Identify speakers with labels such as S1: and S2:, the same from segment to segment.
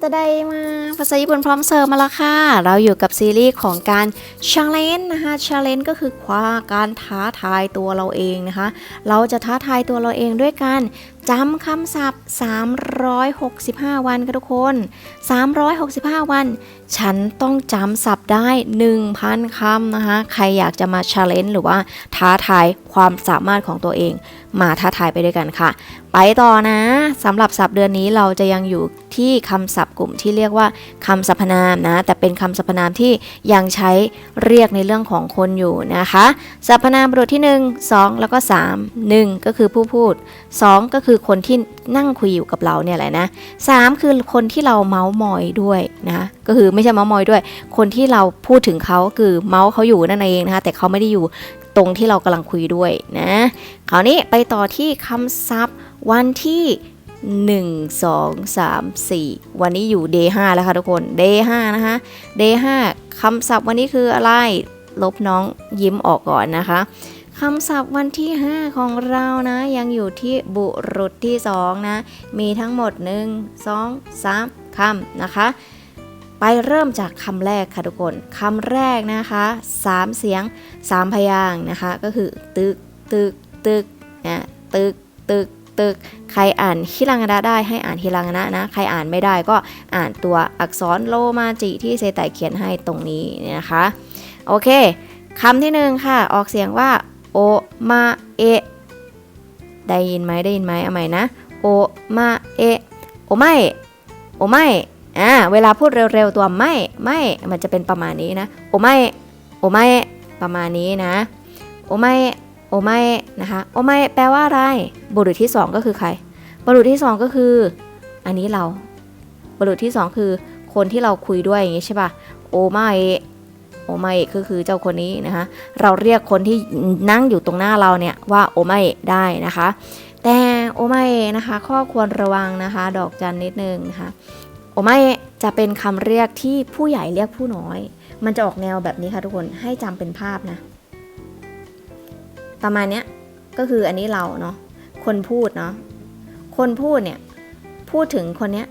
S1: ตะไดมาภาษาญี่ปุ่นพร้อมเสิร์ฟมาแล้วค่ะ เราอยู่กับซีรีส์ของการชาเลนจ์นะคะชาเลนจ์ก็คือความการท้าทายตัวเราเองนะคะ เราจะท้าทายตัวเราเองด้วยการจำคำศัพท์ 365 วันค่ะทุกคน 365 วัน ฉันต้องจำศัพท์ได้ 1,000 คำนะคะ ใครอยากจะมาชาเลนจ์หรือว่าท้าทายความสามารถของตัวเอง มาท้าทายไปด้วยกันค่ะ ไปต่อนะสำหรับศัพท์เดือนนี้เราจะยังอยู่ที่คำศัพท์กลุ่มที่เรียกว่าคำสรรพนามนะ แต่เป็นคำสรรพนามที่ยังใช้เรียกในเรื่องของคนอยู่นะคะ สรรพนามประโยคที่ 1 2 แล้วก็ 3 1 ก็คือผู้พูด 2 ก็คือคนที่นั่งคุยอยู่กับเราเนี่ยแหละนะ3คือคนที่เราเมาส์มอยด้วยนะก็คือไม่ใช่เมาส์มอยด้วย คนที่เราพูดถึงเขาคือเมาส์เขาอยู่นั่นเองนะคะแต่เขาไม่ได้อยู่ตรงที่เรากำลังคุยด้วยนะคราวนี้ไปต่อที่คำศัพท์วันที่1 2 3 4 วันนี้อยู่ day 5แล้วค่ะทุกคน day 5นะคะ day 5คำศัพท์วันนี้คืออะไร ลบน้องยิ้มออกก่อนนะคะ คำศัพท์วันที่ 5 ของเรานะ ยังอยู่ที่บุรุษที่ 2 นะ มีทั้งหมด 1 2 3 คำนะคะ ไปเริ่มจากคำแรกค่ะทุกคนคำแรกนะคะสามเสียงสามพยางนะคะ ก็คือตึกตึกตึกนะตึกตึกตึกใครอ่านฮิรังนะได้ให้อ่านฮิรังนะนะ ใครอ่านไม่ได้ก็อ่านตัวอักษรโลมาจิที่เซไตเขียนให้ตรงนี้นะคะ โอเคคำที่หนึ่งค่ะ ออกเสียงว่า โอมาเอะได้ยินไหมได้ยินไหมเอาใหม่นะโอมาเอะโอไม่โอไม่อ่าเวลาพูดเร็วๆตัวไม่ไม่มันจะเป็นประมาณนี้นะโอไม่โอไม่ประมาณนี้นะโอไม่โอไม่นะคะโอไม่แปลว่าอะไรบุรุษที่สองก็คือใคร บุรุษที่สองก็คือ อันนี้เรา บุรุษที่สองคือคนที่เราคุยด้วยอย่างนี้ใช่ป่ะโอไม่ โอไม่ก็คือเจ้าคนนี้นะคะเราเรียกคนที่นั่งอยู่ตรงหน้าเราเนี่ยว่าโอไม่ได้นะคะ แต่โอไม่นะคะ ข้อควรระวังนะคะ ดอกจันนิดนึงนะคะโอไม่จะเป็นคำเรียกที่ผู้ใหญ่เรียกผู้น้อย มันจะออกแนวแบบนี้ค่ะทุกคนให้จำเป็นภาพนะประมาณเนี้ยก็คืออันนี้เราเนาะคนพูดเนาะคนพูดเนี่ยพูดถึงคนเนี้ย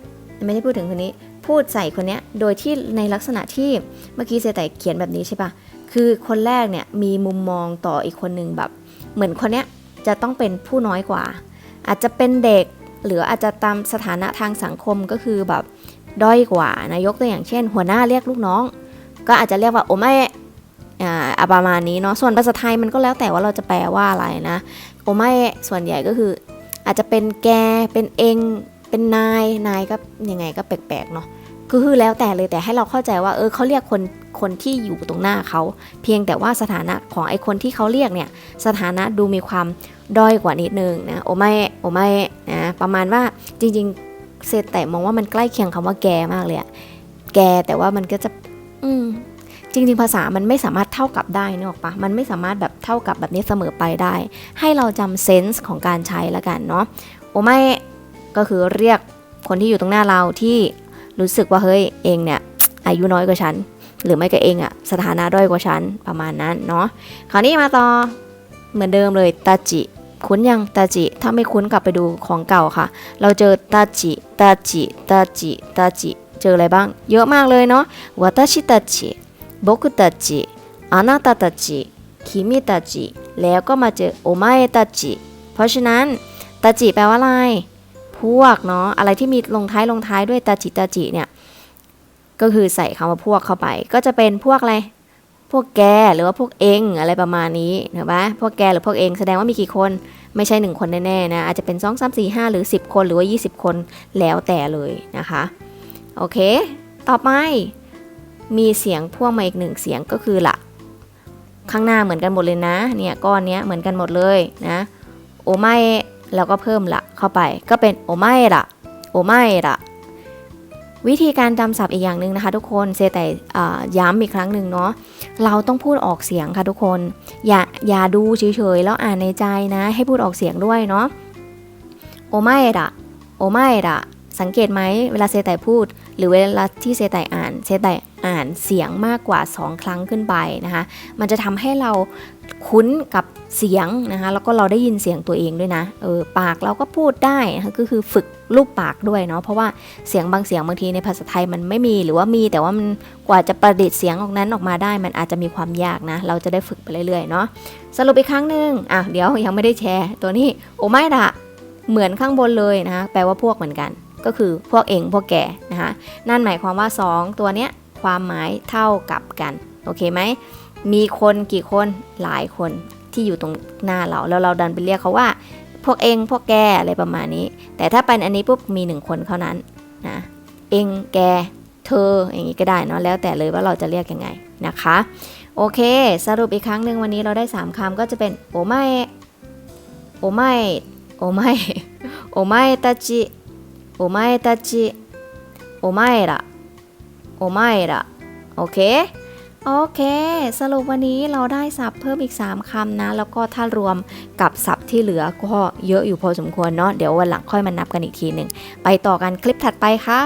S1: ไม่ใช่พูดถึงคนนี้ พูดใส่คนเนี้ยโดยที่ในลักษณะที่เมื่อกี้เซไตเขียนแบบนี้ใช่ปะคือคนแรกเนี่ยมีมุมมองต่ออีกคนหนึ่งแบบ เหมือนคนเนี้ยจะต้องเป็นผู้น้อยกว่า อาจจะเป็นเด็กหรืออาจจะตามสถานะทางสังคมก็คือแบบด้อยกว่านะยกตัวอย่างเช่น หัวหน้าเรียกลูกน้อง ก็อาจจะเรียกว่าโอไม่อ่าอะประมาณนี้เนาะส่วนภาษาไทยมันก็แล้วแต่ว่าเราจะแปลว่าอะไรนะโอไม่ส่วนใหญ่ก็คือ อาจจะเป็นแกเป็นเอง เป็นนายนายก็ยังไงก็แปลกๆเนาะคือแล้วแต่เลยแต่ให้เราเข้าใจว่าเออเขาเรียกคนคนที่อยู่ตรงหน้าเขาเพียงแต่ว่าสถานะของไอคนที่เขาเรียกเนี่ยสถานะดูมีความด้อยกว่านิดนึงนะโอไม่โอไม่นะประมาณว่าจริงๆเซตแต่มองว่ามันใกล้เคียงคำว่าแกมากเลยอะแกแต่ว่ามันก็จะอืมจริงๆภาษามันไม่สามารถเท่ากับได้นึกออกปะมันไม่สามารถแบบเท่ากับแบบนี้เสมอไปได้ ให้เราจำเซนส์ของการใช้ละกันเนาะโอไม่ ก็คือเรียกคนที่อยู่ตรงหน้าเราที่รู้สึกว่าเฮ้ยเองเนี่ยอายุน้อยกว่าฉัน หรือไม่ก็เองอะสถานะด้อยกว่าฉันประมาณนั้นเนาะคราวนี้มาต่อเหมือนเดิมเลยตาจิคุ้นยังตาจิ ถ้าไม่คุ้นกลับไปดูของเก่าค่ะ เราเจอตาจิตาจิตาจิตาจิ เจออะไรบ้าง เยอะมากเลยเนาะวาตาชิตาจิบกุตาจิอานาตาตาจิคิมิตาจิ แล้วก็มาเจอโอมาเอตาจิ เพราะฉะนั้นตาจิแปลว่าอะไร พวกเนาะอะไรที่มีลงท้ายลงท้ายด้วยตาจิตาจิเนี่ยก็คือใส่คำว่าพวกเข้าไป ก็จะเป็นพวกอะไรพวกแกหรือว่าพวกเองอะไรประมาณนี้เห็นปะพวกแกหรือพวกเองแสดงว่ามีกี่คนไม่ใช่หนึ่งคนแน่ๆนะอาจจะเป็น 2 3 4 5 หรือ 10 คนหรือว่า 20 คนแล้วแต่เลยนะคะ โอเค ต่อไปมีเสียงพ่วงมาอีกหนึ่งเสียงก็คือละข้างหน้าเหมือนกันหมดเลยนะเนี่ยก้อนเนี้ยเหมือนกันหมดเลยนะโอไม่ แล้วก็เพิ่มละเข้าไป ก็เป็นโอไม่ละโอไม่ละวิธีการจำศัพท์อีกอย่างหนึ่งนะคะ ทุกคนเซแต่ย้ำอีกครั้งหนึ่งเนาะเราต้องพูดออกเสียงค่ะทุกคน อย่าอย่าดูเฉยๆแล้วอ่านในใจนะ ให้พูดออกเสียงด้วยเนาะโอไม่ละโอไม่ละสังเกตไหมเวลาเซไตพูด หรือเวลาที่เซไตอ่านเซไตอ่านเสียงมากกว่า 2 ครั้งขึ้นไปนะคะ มันจะทำให้เราคุ้นกับ เสียงนะคะแล้วก็เราได้ยินเสียงตัวเองด้วยนะเออปากเราก็พูดได้นะคะก็คือฝึกรูปปากด้วยเนาะเพราะว่าเสียงบางเสียงบางทีในภาษาไทยมันไม่มีหรือว่ามีแต่ว่ามันกว่าจะประดิษฐ์เสียงออกนั้นออกมาได้ มันอาจจะมีความยากนะ เราจะได้ฝึกไปเรื่อยๆเนาะสรุปอีกครั้งหนึ่งอะเดี๋ยวยังไม่ได้แชร์ ตัวนี้โอไม่ละเหมือนข้างบนเลยนะคะแปลว่าพวกเหมือนกัน ก็คือพวกเองพวกแกนะคะนั่นหมายความว่า 2 ตัวเนี้ยความหมายเท่ากับกันโอเคไหมมีคนกี่คนหลายคน ที่อยู่ตรงหน้าเรา แล้วเราดันไปเรียกเขาว่า พวกเองพวกแกอะไรประมาณนี้ แต่ถ้าเป็นอันนี้ปุ๊บมีหนึ่งคนเท่านั้นนะเองแกเธออย่างนี้ก็ได้เนาะแล้วแต่เลยว่าเราจะเรียกยังไงนะคะ โอเค สรุปอีกครั้งหนึ่งวันนี้เราได้ 3คำก็จะเป็นโอไม่โอไม่โอไม่โอไม่ตาจิโอไม่ตาจิโอไม่ละโอไม่ละโอเค โอเค สรุปวันนี้เราได้ศัพท์เพิ่มอีก 3คำนะ แล้วก็ถ้ารวมกับศัพท์ที่เหลือก็เยอะอยู่พอสมควรเนาะ เดี๋ยววันหลังค่อยมานับกันอีกทีหนึ่ง ไปต่อกันคลิปถัดไปค่ะ